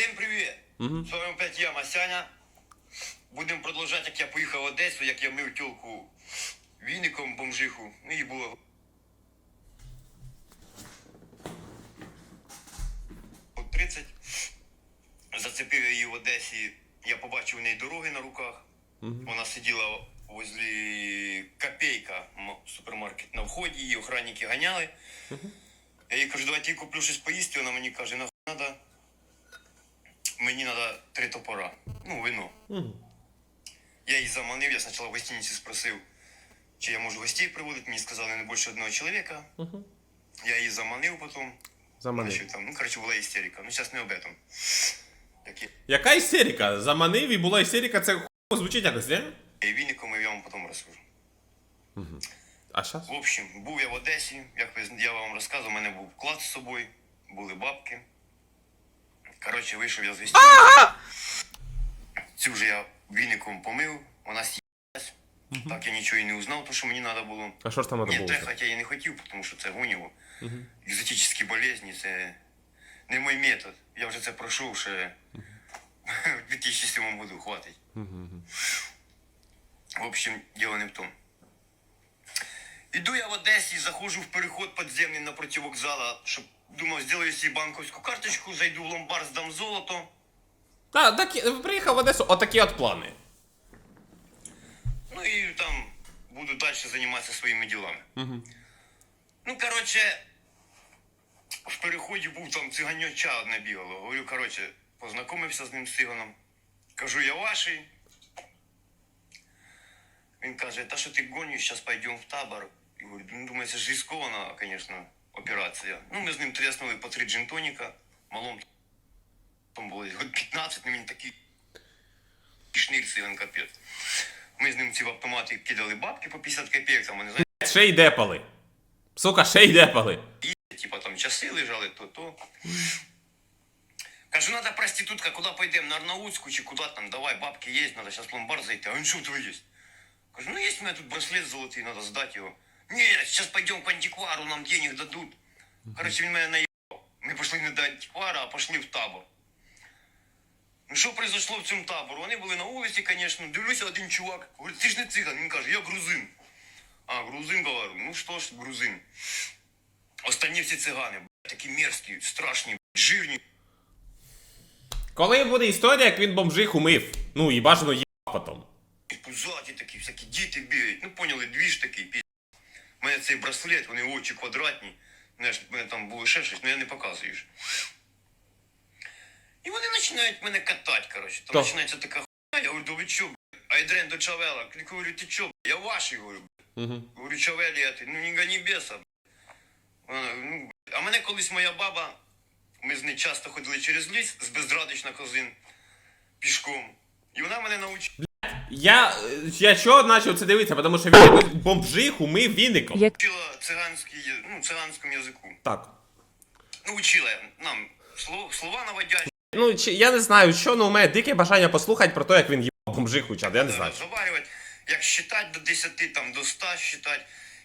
Всім привіт! З вами опять я, Масяня. Будемо продовжувати, як я поїхав в Одесу, як я мив тілку віником, бомжиху. Ну і було. От 30. Зацепив я її в Одесі. Я побачив у неї дороги на руках. Вона сиділа возле копейка супермаркет на вході, її охранники ганяли. Я їй кажу, давайте я куплю щось поїсти. Вона мені каже, нахуй надо. Мені треба три топора. Ну, вино. Я її заманив, я спочатку в гостиниці спросив, чи я можу гостей приводити. Мені сказали не більше одного чоловіка. Я її заманив потім. Заманив. Значить, там, ну, коротше, була істерика. Ну, зараз не об этом. Так, Яка істерика? Заманив і була істерика, це ху звучить якось, не? і віником я вам потім розкажу. А щас? В общем, був я в Одесі, як я вам розказував, у мене був клад з собою, були бабки. Коротше, вийшов я з гостиниці. Цю вже я віником помив, вона с'їлась. Так я нічого і не узнав, тому що мені треба було. А що ж там Ні, було? трехати я і не хотів, тому що це гунєво. Екзотичні болезні, це не мій метод. Я вже це пройшов ще в 2007 году, хватить. В общем, дело не в том. Иду я в Одессе, захожу в переход подземный напротив вокзала, щоб думав, сделаю себе банковську карточку, зайду в ломбард, здам золото. А, так, приїхав в Одесу, отакі от плани. Ну и там буду дальше заниматься своими делами. Ну, короче, в переході був там циганьоча одне бігало. Говорю, короче, познайомився з ним з циганом. Кажу, я ваший. Він каже, та що ти гониш, зараз пойдемо в табор. І говорю, ну, думаю, це ж рискована, звісно, операція. Ну, ми з ним треснули по три джинтоніка, малом там було год 15, ну він такий шнир циган капець. Ми з ним ці в автомати кидали бабки по 50 копійок, там вони Ще й депали. Сука, ще й депали. і, типа там часи лежали, то то. Кажу, надо проститутка, куди пойдемо? На Арнаутську чи куди там? Давай, бабки є, надо зараз в ломбард зайти. А він що в тебе є? Кажу, ну є у мене тут браслет золотий, надо здати його. Ні, зараз пойдемо к антиквару, нам денег дадуть. Короче, він мене наїбав. Ми пішли не до антиквара, а пішли в табор. Ну що произошло в цьому табору? Вони були на вулиці, звісно. Дивлюся, один чувак. Говорить, ти ж не циган. Він каже, я грузин. А, грузин, говорю. Ну що ж, грузин. Останні всі цигани, б**, такі мерзкі, страшні, б**, жирні. Коли буде історія, як він бомжих умив. Ну і бажано є потом. Пузаті такі, всякі діти бігають. Ну поняли, двіж такий, пі. У мене цей браслет, вони очі квадратні. Знаєш, мене там було ще щось, але я не показую. І вони починають мене катати, коротше. Там починається така хуйня, я говорю, да ви чо, б**? Айдрен до Чавела. Я говорю, ти чо, б**? я ваший, говорю. б**. Угу. Говорю, Чавелі, а ти, ну не гони беса. б**. Вона, ну, а мене колись моя баба, ми з нею часто ходили через ліс з безрадич на козин пішком. І вона мене навчила. Я, я чого почав це дивитися, тому що він якось бомжих умив віником. Як Вчила циганський, ну, циганському язику. Так. Ну, учила нам слова, слова наводящі, Ну, чи, я не знаю, що, ну у мене дике бажання послухати про те, як він їбав бомжих учав, я не знаю. розговарювати, як считати до 10, там, до 100 считати.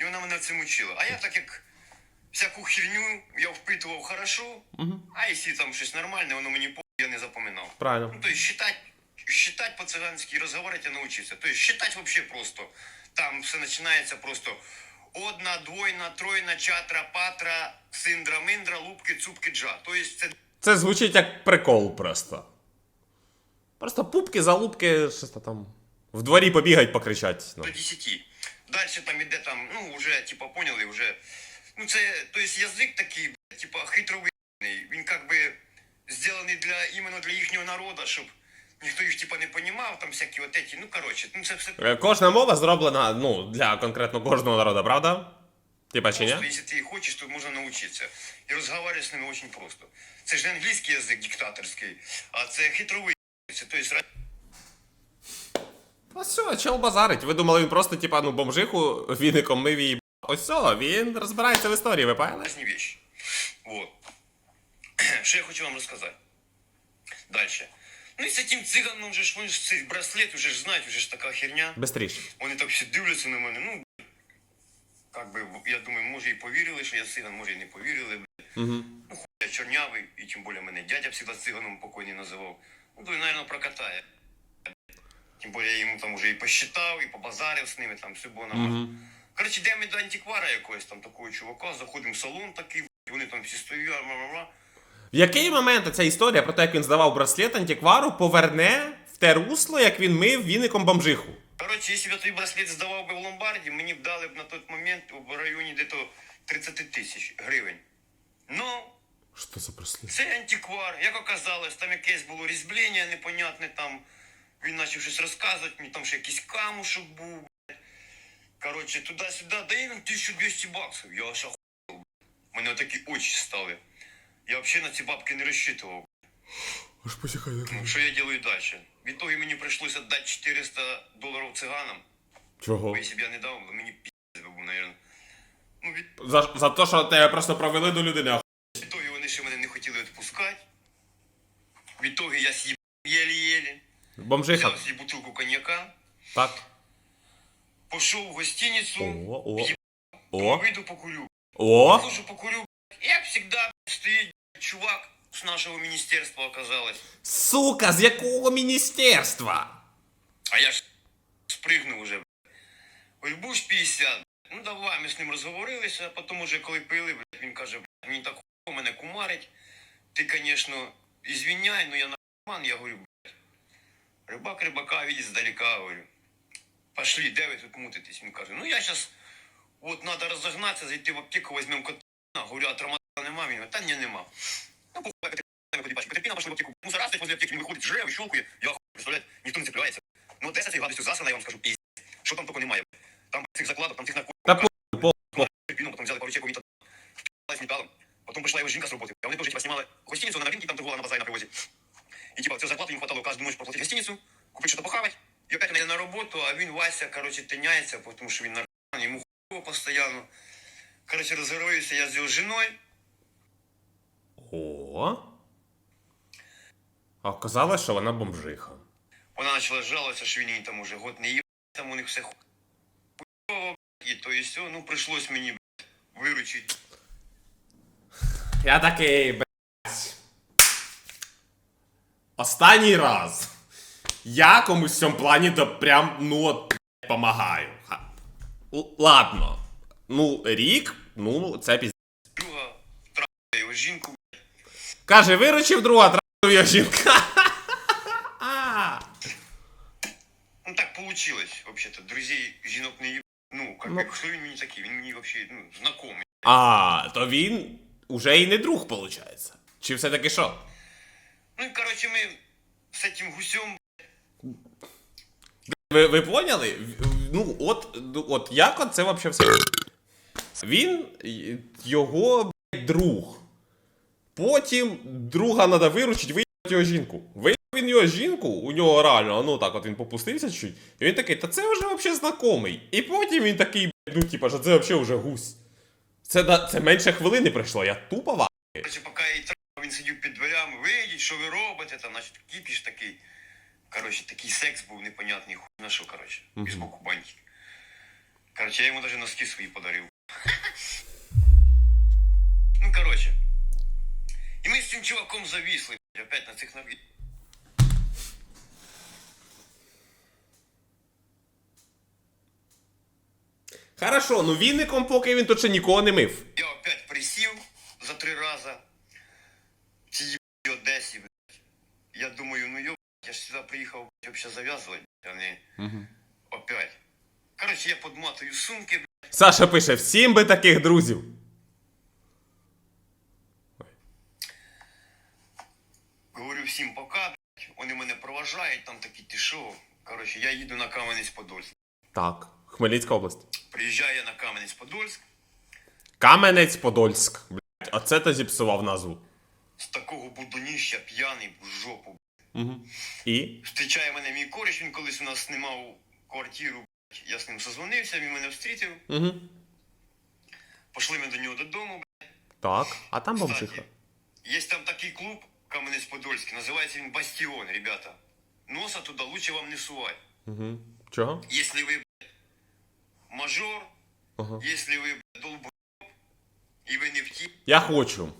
І вона мене цим учила. А я так як всяку херню я впитував хорошо, а якщо там щось нормальне, воно мені по я не запам'ятав. Правильно. Ну, то есть считать, считать по-цыгански разговаривать я научился. То есть считать вообще просто. Там все начинается просто одна, двойна, тройна, чатра, патра, синдра, миндра, лупки, цупки, джа. То есть це Це звучить як прикол просто. Просто пупки, залупки, щось там. В дворі побігать, покричать. Ну. до 10. Дальше там іде там, ну, уже, типа, поняли, уже. Ну, це, то есть язик такий, типа, хитровий. Він как би сделаний для, іменно для їхнього народу, щоб ніхто їх, типа, не понімав, там всякі от эти, ну, короче, ну, це все Е, Кожна мова зроблена, ну, для конкретно кожного народу, правда? Типа чи Просто, ні? если ты хочешь, то можно научиться. И разговаривать с ними очень просто. Це ж не англійський язик диктаторський, а це хитровий. То есть Ось все, чел базарить. Ви думали, він просто, типа, ну, бомжиху віником мив і. Ось все, він розбирається в історії, ви поняли? разные вещи. Вот. Что я хочу вам рассказать. Дальше. Ну и с этим цыганом же ж, вони ж цей браслет уже ж знають, уже ж така херня. Бистріше. Вони так всі дивляться на мене. Ну, как би, я думаю, може і повірили, що я циган, може і не повірили. блядь. Угу. Ну, хуй я чорнявий, і тим більше мене дядя завжди циганом покойний називав. Ну, то, мабуть, прокатає. Тим більше я йому там уже і посчитав, і побазарив з ними, там все було нормально. Угу. Коротше, йдемо до антиквара якогось там такого чувака, заходимо в салон такий, вони там всі стоять, бла-бла-бла. В який момент ця історія про те, як він здавав браслет антиквару, поверне в те русло, як він мив віником бомжиху? Коротше, якщо б я той браслет здавав би в ломбарді, мені б дали б на той момент в районі дето 30 тисяч гривень. Ну, Що за браслет? це антиквар. Як оказалось, там якесь було різьблення непонятне там. Він почав щось розказувати, мені там ще якийсь камушок був. блядь. Коротше, туди-сюди, дає нам 1200 баксів. Я аж охуєв. блядь. У мене такі очі стали. Я взагалі на ці бабки не розчитував. Аж посіхай. Ну, що я делаю далі? В итоге мені прийшлося дати 400 доларів циганам. Чого? Бо якщо б я не дав, мені піздець би був, наверное. Ну, від За, за те, що тебе просто провели до людини. ах- Відтоді вони ще мене не хотіли відпускати. Відтоді я с'їб єлі-єлі. Бомжиха. Взяв собі бутилку коньяка, Так. пішов в гостиницю, О, о, Є- о, вийду покурю. о. Слушай, покурю. Як завжди, стоїть чувак з нашого міністерства оказалось. Сука, з якого міністерства? А я ж спригнув уже. Говорю, будеш 50? Ну давай, ми з ним розговорилися, а потім уже коли пили, блядь, він каже, блядь, мені так хуй мене кумарить. Ти, звісно, ізвиняй, ну я наркоман, я говорю, блядь. Рибак рибака видить здалека, говорю. Пошли, де ви тут мутитесь? Він каже, ну я зараз, от треба розогнатися, зайти в аптеку, візьмемо кота. Говорю, а травмата нема? Він та ні, нема. Ну, похуй, Катерина, куди бачиш, Катерина пошли в аптеку. Ну, зараз возле аптеки, він виходить, жре, вищолкує. Я хуй, представляєте, ніхто не цепляється. Ну, де цією гадостю засрана, я вам скажу, пізд. Що там тільки немає. Там цих закладок, там цих наркотиків. Та по- по- по- Піну, потім взяли пару чеків, він там з металом. Потім прийшла його жінка з роботи. Вони теж типа, знімали гостиницю на новинки, там торгувала на базарі на привозі. І типа, цю зарплату їм хватало кожну ночь проплатити гостиницю, купити щось похавати. І опять мене на роботу, а він Вася, короче, тиняється, тому що він наркоман, йому хуйово постійно. Короче, розгоруюся я з його жіною. О. А оказалось, що вона бомжиха. Вона почала жалуватися, що він їй там уже год не їв, там у них все хуйово, і то і все. Ну, прийшлось мені блядь, виручити. Я такий, блядь. Останній раз. Я комусь в цьому плані то прям, ну от, блядь, помагаю. Ха. Л- Ладно. Ну, рік, ну, це пізд... Друга трахає його жінку, Каже, виручив друга, тратив його жінка. Ну так получилось, вообще-то. Друзей жінок не їб... Ну, как Ну. хто він мені такий? Він мені вообще, ну, знакомий. А, то він уже і не друг, виходить. Чи все-таки що? Ну короче, ми з цим гусем Ви, ви поняли? Ну, от, ну, от як от це взагалі все? Він його блядь, друг. Потім друга треба виручити, виїбати його жінку. Виїбав він його жінку, у нього реально, ну так, от він попустився чуть. І він такий, та це вже взагалі знайомий. І потім він такий, ну, типа, що це взагалі вже гусь. Це, це менше хвилини пройшло, я тупо ва. Поки я її трахав, він сидів під дверями, вийдіть, що ви робите, там, значить, кіпіш такий. Короче, такий секс був непонятний, хуй на що, Мгм. із боку баньки. Короче, я йому даже носки свої подарив. Ну, короче. І ми з цим чуваком завісли, блядь, опять на цих наві... Хорошо, ну віником, поки він тут ще нікого не мив. Я опять присів за три рази їбаній Одесі, блядь. Я думаю, ну йо, я ж сюди приїхав блядь, зав'язувати, а не опять. Короче, я подматую сумки, блядь. Саша пише: всім би таких друзів. Говорю всім пока, блядь. Вони мене там такі ти шо. Короче, я їду на Кам'янець-Подольськ. Так, Хмельницька область. Приїжджаю я на Кам'янець-Подольськ. Кам'янець-Подольськ. Блять, оце ти зіпсував назву. З такого будоніща п'яний в жопу. Угу. І? Зустрічає мене мій кореш, він колись у нас знімав квартиру. блядь. Я з ним созвонився, він мене встрітив. Угу. Пошли ми до нього додому. Так, а там Кстати, бомжиха. Есть там такий клуб Кам'янець-Подольський, називається він Бастіон, ребята. Носа туди лучше вам не сувать. Угу. Чого? Если блядь, мажор Ага. Якщо ви б, долбойоб, і ви не в тій Я хочу.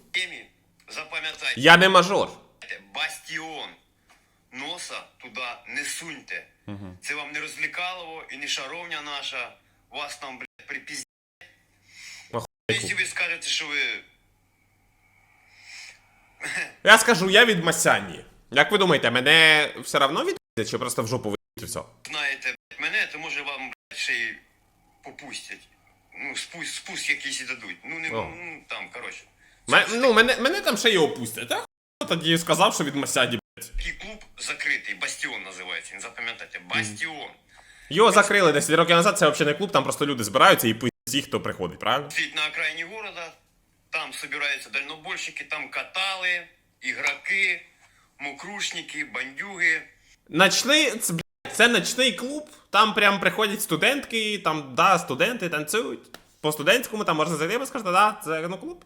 запам'ятайте, Я не мажор. бастіон. Носа туди не суньте. Це вам не розлікалово і не шаровня наша. Вас там, блядь, припіздять. Якщо ви скажете, що ви Я скажу, я від Масяні. Як ви думаєте, мене все равно від чи просто в жопу вийти все? знаєте мене, то може вам блядь, ще й попустять. Ну, спуск, спуск якийсь і дадуть. Ну, не О. ну, там, коротше. Ме- ну, мене, мене там ще й опустять. А хуй тоді сказав, що від Масяні, блядь. Такий клуб закритий, бастіон називається. Він запам'ятайте, бастіон. Його закрили 10 років назад, це взагалі не клуб, там просто люди збираються і пиздять всіх, хто приходить, правильно? Стоит на окраине города, там собираются дальнобойщики, там каталы, игроки, мукрушники, бандюги. Ночний, це, блядь, це ночний клуб, там прям приходять студентки, там, да, студенти танцюють. По студентському там можна зайти і сказати, да, це ну, клуб.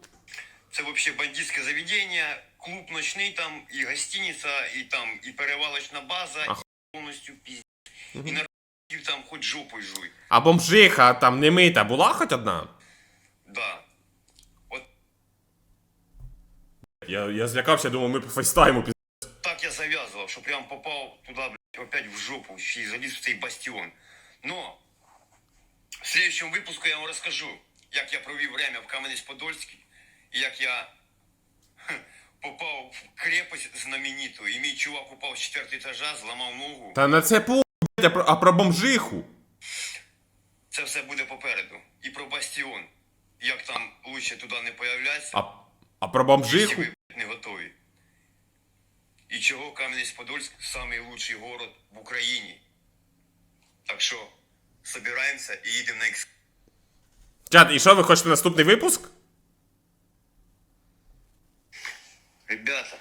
Це вообще бандитське заведення, клуб ночний там, і гостиниця, і там, і перевалочна база, Ах. і повністю піздець. І наркотиків там хоч жопою жуй. А бомжиха там не мита була хоч одна? Да. От Я, я злякався, думав, ми по фейстайму піз... зав'язував, що прям попав туди, блядь, опять в жопу, ще й заліз в цей бастіон. Но в следующем випуску я вам розкажу, як я провів время в Кам'янець-Подольській, і як я хе, попав в крепость знамениту, і мій чувак упав з четвертого етажа, зламав ногу. Та на це по, блядь, а про, а про бомжиху. Це все буде попереду. І про бастіон. Як там лучше туди не появляться, А, а про якщо бомжиху? ви блядь, не готові. І чого Кам'янець-Подольськ лучший город в Україні. Так що, собираємося і їдемо на екс. Чат, і що, ви хочете наступний випуск? Ребята,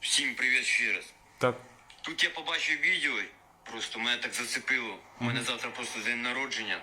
всім привіт ще раз. Так. Тут я побачив відео, просто мене так зацепило. У мене завтра просто день народження.